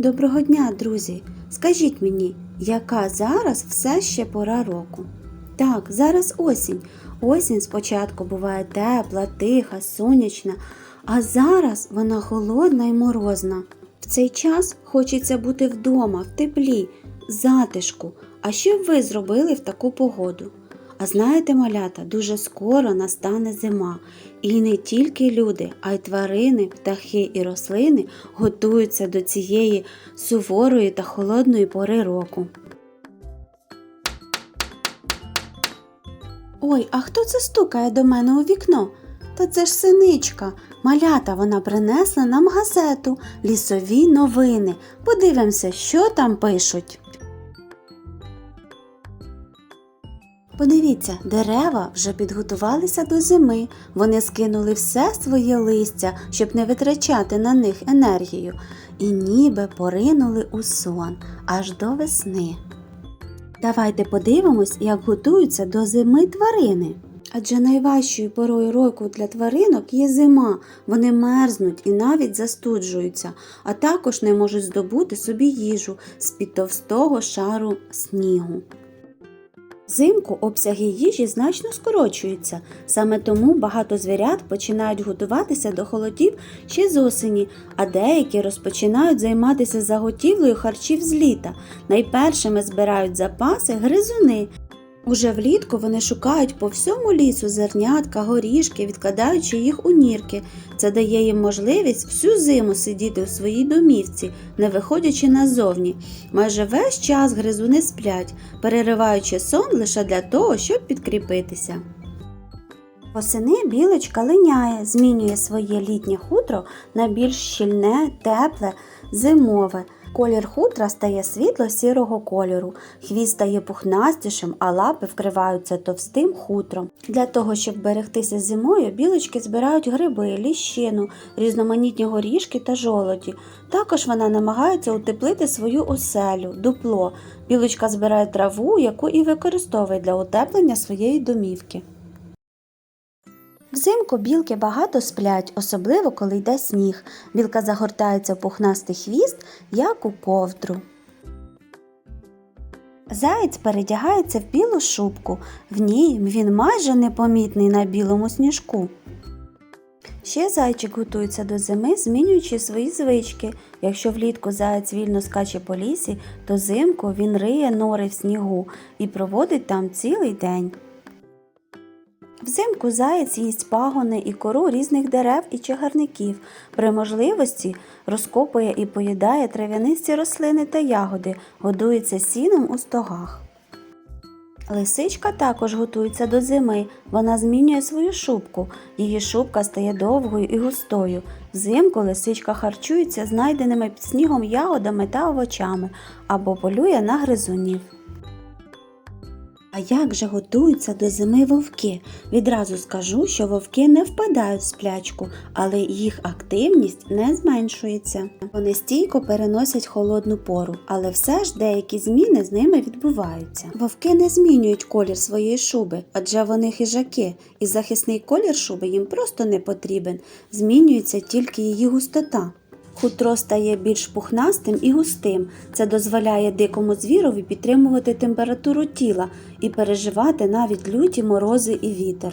Доброго дня, друзі! Скажіть мені, яка зараз все ще пора року? Так, зараз осінь. Осінь спочатку буває тепла, тиха, сонячна, а зараз вона холодна і морозна. В цей час хочеться бути вдома, в теплі, затишку. А що б ви зробили в таку погоду? А знаєте, малята, дуже скоро настане зима, і не тільки люди, а й тварини, птахи і рослини готуються до цієї суворої та холодної пори року. Ой, а хто це стукає до мене у вікно? Та це ж синичка. Малята вона принесла нам газету, лісові новини. Подивимося, що там пишуть. Подивіться, дерева вже підготувалися до зими. Вони скинули все своє листя, щоб не витрачати на них енергію, і ніби поринули у сон аж до весни. Давайте подивимось, як готуються до зими тварини. Адже найважчою порою року для тваринок є зима. Вони мерзнуть і навіть застуджуються, а також не можуть здобути собі їжу з-під товстого шару снігу. Взимку обсяги їжі значно скорочуються, саме тому багато звірят починають готуватися до холодів ще з осені, а деякі розпочинають займатися заготівлею харчів з літа. Найпершими збирають запаси гризуни. Уже влітку вони шукають по всьому лісу зернятка, горішки, відкладаючи їх у нірки. Це дає їм можливість всю зиму сидіти у своїй домівці, не виходячи назовні. Майже весь час гризуни сплять, перериваючи сон лише для того, щоб підкріпитися. Восени білочка линяє, змінює своє літнє хутро на більш щільне, тепле, зимове. Колір хутра стає світло-сірого кольору, хвіст стає пухнастішим, а лапи вкриваються товстим хутром. Для того, щоб берегтися зимою, білочки збирають гриби, ліщину, різноманітні горішки та жолоді. Також вона намагається утеплити свою оселю, дупло. Білочка збирає траву, яку і використовує для утеплення своєї домівки. Взимку білки багато сплять, особливо коли йде сніг. Білка загортається в пухнастий хвіст, як у ковдру. Заєць передягається в білу шубку. В ній він майже непомітний на білому сніжку. Ще зайчик готується до зими, змінюючи свої звички. Якщо влітку заєць вільно скаче по лісі, то взимку він риє нори в снігу і проводить там цілий день. Взимку заєць їсть пагони і кору різних дерев і чагарників. При можливості розкопує і поїдає трав'янисті рослини та ягоди, годується сіном у стогах. Лисичка також готується до зими. Вона змінює свою шубку. Її шубка стає довгою і густою. Взимку лисичка харчується знайденими під снігом ягодами та овочами або полює на гризунів. А як же готуються до зими вовки? Відразу скажу, що вовки не впадають в сплячку, але їх активність не зменшується. Вони стійко переносять холодну пору, але все ж деякі зміни з ними відбуваються. Вовки не змінюють колір своєї шуби, адже вони хижаки, і захисний колір шуби їм просто не потрібен. Змінюється тільки її густота. Хутро стає більш пухнастим і густим. Це дозволяє дикому звірові підтримувати температуру тіла і переживати навіть люті морози і вітер.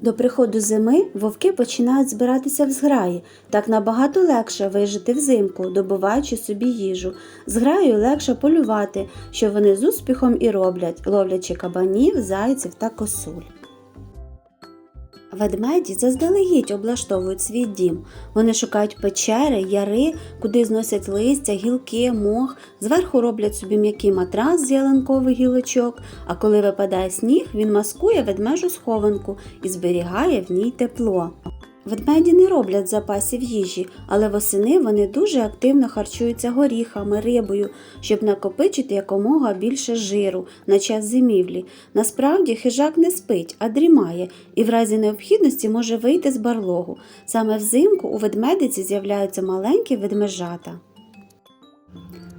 До приходу зими вовки починають збиратися в зграї. Так набагато легше вижити взимку, добуваючи собі їжу. Зграю легше полювати, що вони з успіхом і роблять, ловлячи кабанів, зайців та косуль. Ведмеді заздалегідь облаштовують свій дім. Вони шукають печери, яри, куди зносять листя, гілки, мох, зверху роблять собі м'який матрас з ялинкових гілочок, а коли випадає сніг, він маскує ведмежу схованку і зберігає в ній тепло. Ведмеді не роблять запасів їжі, але восени вони дуже активно харчуються горіхами, рибою, щоб накопичити якомога більше жиру на час зимівлі. Насправді хижак не спить, а дрімає і в разі необхідності може вийти з барлогу. Саме взимку у ведмедиці з'являються маленькі ведмежата.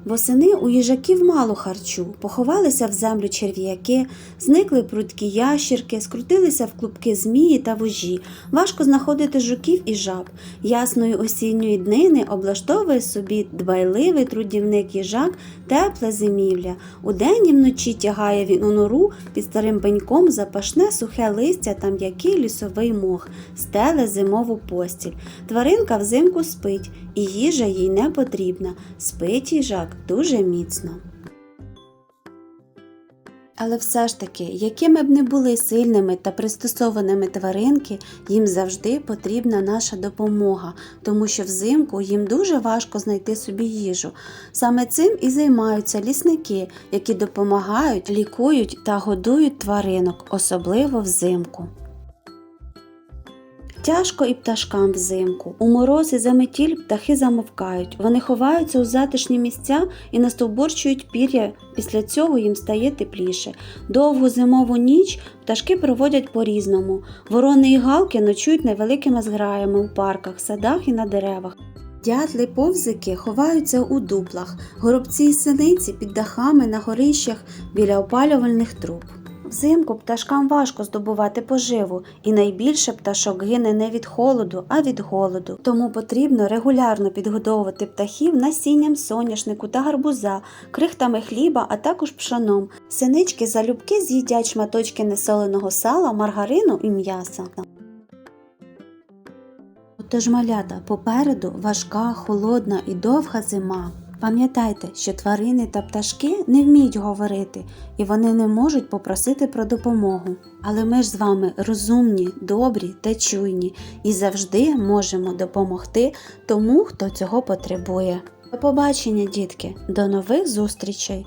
Восени у їжаків мало харчу, поховалися в землю черв'яки, зникли прудкі ящірки, скрутилися в клубки змії та вужі. Важко знаходити жуків і жаб. Ясної осінньої днини облаштовує собі дбайливий трудівник їжак тепле зимівля. Удень і вночі тягає він у нору під старим пеньком запашне сухе листя та м'який лісовий мох, стеле зимову постіль. Тваринка взимку спить, і їжа їй не потрібна. Спить їжак дуже міцно. Але все ж таки, якими б не були сильними та пристосованими тваринки, їм завжди потрібна наша допомога, тому що взимку їм дуже важко знайти собі їжу. Саме цим і займаються лісники, які допомагають, лікують та годують тваринок, особливо взимку. Тяжко і пташкам взимку. У мороз і заметіль птахи замовкають. Вони ховаються у затишні місця і настовбурчують пір'я. Після цього їм стає тепліше. Довгу зимову ніч пташки проводять по-різному. Ворони і галки ночують невеликими зграями у парках, садах і на деревах. Дятли повзики ховаються у дуплах, горобці й синиці під дахами на горищах біля опалювальних труб. Взимку пташкам важко здобувати поживу, і найбільше пташок гине не від холоду, а від голоду. Тому потрібно регулярно підгодовувати птахів насінням соняшнику та гарбуза, крихтами хліба, а також пшоном. Синички залюбки з'їдять шматочки несоленого сала, маргарину і м'яса. Отож, малята, попереду важка, холодна і довга зима. Пам'ятайте, що тварини та пташки не вміють говорити, і вони не можуть попросити про допомогу. Але ми ж з вами розумні, добрі та чуйні і завжди можемо допомогти тому, хто цього потребує. До побачення, дітки, до нових зустрічей!